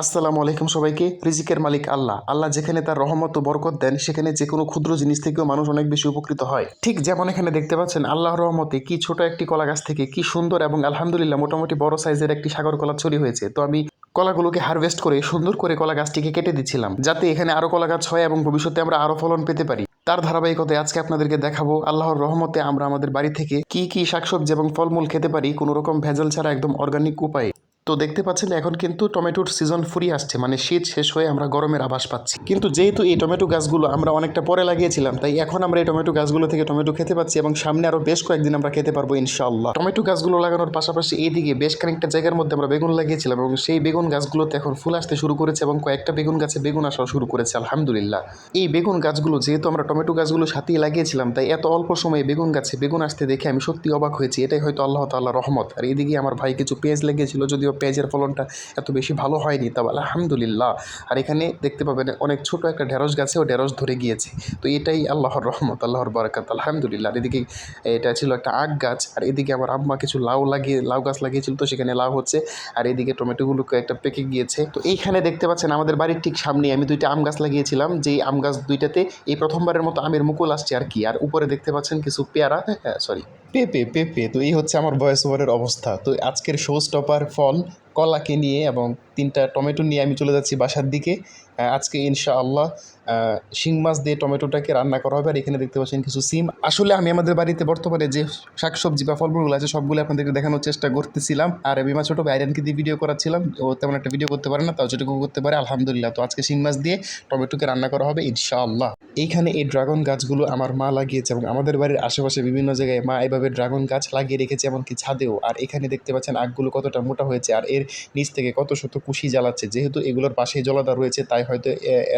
আসসালামু আলাইকুম সবাইকে। রিজিকের মালিক আল্লাহ। আল্লাহ যেখানে তার রহমত ও বরকত দেন, সেখানে যে কোনো ক্ষুদ্র জিনিস থেকেও মানুষ অনেক বেশি উপকৃত হয়। ঠিক যেমন এখানে দেখতে পাচ্ছেন, আল্লাহর রহমতে কি ছোট একটি কলা গাছ থেকে কি সুন্দর এবং আলহামদুলিল্লাহ মোটামুটি বড় সাইজের একটি সাগর কলা ছড়ি হয়েছে। তো আমি কলাগুলোকে হারভেস্ট করে সুন্দর করে কলা গাছটিকে কেটে দিচ্ছিলাম, যাতে এখানে আরও কলা গাছ হয় এবং ভবিষ্যতে আমরা আরও ফলন পেতে পারি। তার ধারাবাহিকতায় আজকে আপনাদেরকে দেখাবো, আল্লাহর রহমতে আমরা আমাদের বাড়ি থেকে কি কি শাকসবজি এবং ফলমূল খেতে পারি। কোনো রকম ভেজাল ছাড়া একদম অর্গানিক উপায়ে। তো দেখতে পাচ্ছেন, এখন কিন্তু টমেটোর সিজন ফুরিয়ে আসছে মানে শীত শেষ হয়ে আমরা গরমের আভাস পাচ্ছি। কিন্তু যেহেতু এই টমেটো গাছগুলো আমরা অনেকটা পরে লাগিয়েছিলাম, তাই এখন আমরা এই টমেটো গাছগুলো থেকে টমেটো খেতে পাচ্ছি এবং সামনে আরও বেশ কয়েকদিন আমরা খেতে পারব, ইনশাআল্লাহ। টমেটো গাছগুলো লাগানোর পাশাপাশি এইদিকে বেশ খানিকটা জায়গার মধ্যে আমরা বেগুন লাগিয়েছিলাম এবং সেই বেগুন গাছগুলোতে এখন ফুল আসতে শুরু করেছে এবং কয়েকটা বেগুন গাছে বেগুন আসা শুরু করেছে, আলহামদুলিল্লাহ। এই বেগুন গাছগুলো, যেহেতু আমরা টমেটো গাছগুলো সাথেই লাগিয়েছিলাম, তাই এত অল্প সময়ে বেগুন গাছে বেগুন আসতে দেখে আমি সত্যি অবাক হয়েছি, এটাই হয়তো আল্লাহ তাল্লাহ রহমত। আর এদিকে আমার ভাই কিছু পেঁয়াজ লাগিয়েছিল, যদিও পেঁয়াজের ফলনটা এত বেশি ভালো হয়নি তবে আলহামদুলিল্লাহ। আর এখানে দেখতে পাবেন অনেক ছোট একটা ঢেঁড়স গাছেও ঢেঁড়স ধরে গিয়েছে। তো এটাই আল্লাহর রহমত, আল্লাহর বারাকাত, আলহামদুলিল্লাহ। এদিকে এটা ছিল একটা আগ গাছ, আর এদিকে আমার আম্মা কিছু লাউ লাগিয়ে, লাউ গাছ লাগিয়েছিল, তো সেখানে লাউ হচ্ছে। আর এদিকে টমেটোগুলোকে একটা পেকে গিয়েছে। তো এইখানে দেখতে পাচ্ছেন আমাদের বাড়ির ঠিক সামনে আমি দুইটা আম গাছ লাগিয়েছিলাম, যেই আম গাছ দুইটাতে এই প্রথমবারের মতো আমের মুকুল আসছে আর কি। আর উপরে দেখতে পাচ্ছেন কিছু পেয়ারা হ্যাঁ সরি পেঁপে পেপে তো এই হচ্ছে আমার ভয়েস ওভারের অবস্থা। তো আজকের শো স্টপার ফল কলাকে নিয়ে এবং তিনটা টমেটো নিয়ে আমি চলে যাচ্ছি বাসার দিকে। আজকে ইনশাআল্লাহ শিং মাছ দিয়ে টমেটোটাকে রান্না করা হবে। আর এখানে দেখতে পাচ্ছেন কিছু সিম। আসলে আমি আমাদের বাড়িতে বর্তমানে যে শাকসবজি বা ফলমূলগুলো আছে, সবগুলো আপনাদেরকে দেখানোর চেষ্টা করতেছিলাম। আর আমি আমার ছোটো ভাইরানকে দিয়ে ভিডিও করাচ্ছিলাম। ও তেমন একটা ভিডিও করতে পারে না, তাও যেটুকু করতে পারে, আলহামদুলিল্লাহ। তো আজকে শিং মাছ দিয়ে টমেটোকে রান্না করা হবে ইনশাআল্লাহ। এইখানে এই ড্রাগন গাছগুলো আমার মা লাগিয়েছে এবং আমাদের বাড়ির আশেপাশে বিভিন্ন জায়গায় মা এভাবে ড্রাগন গাছ লাগিয়ে রেখেছে, এমনকি ছাদেও। আর এখানে দেখতে পাচ্ছেন আখগুলো কতটা মোটা হয়েছে। আর এর নিচ থেকে কত শত কুশি জ্বালাচ্ছে। যেহেতু এগুলোর পাশেই জলাধার রয়েছে, তাই হয়তো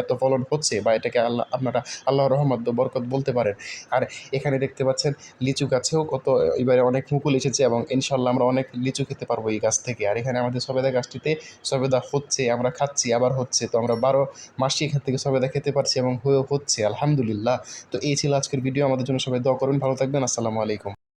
এত ফলন হচ্ছে বা এটাকে আল্লাহ, আপনারা আল্লাহ রহমত বরকত বলতে পারেন। আর এখানে দেখতে পাচ্ছেন লিচু গাছেও কত, এবারে অনেক মুকুল এসেছে এবং ইনশাল্লাহ আমরা অনেক লিচু খেতে পারব এই গাছ থেকে। আর এখানে আমাদের সবেদা গাছটিতে সবেদা হচ্ছে, আমরা খাচ্ছি, আবার হচ্ছে। তো আমরা বারো মাসই এখান থেকে সবেদা খেতে পারছি এবং হয়ে হচ্ছে, আলহামদুলিল্লাহ। তো এই ছিল আজকের ভিডিও, আমাদের জন্য সবাই দোয়া করুন, ভালো থাকবেন, আসসালামু আলাইকুম।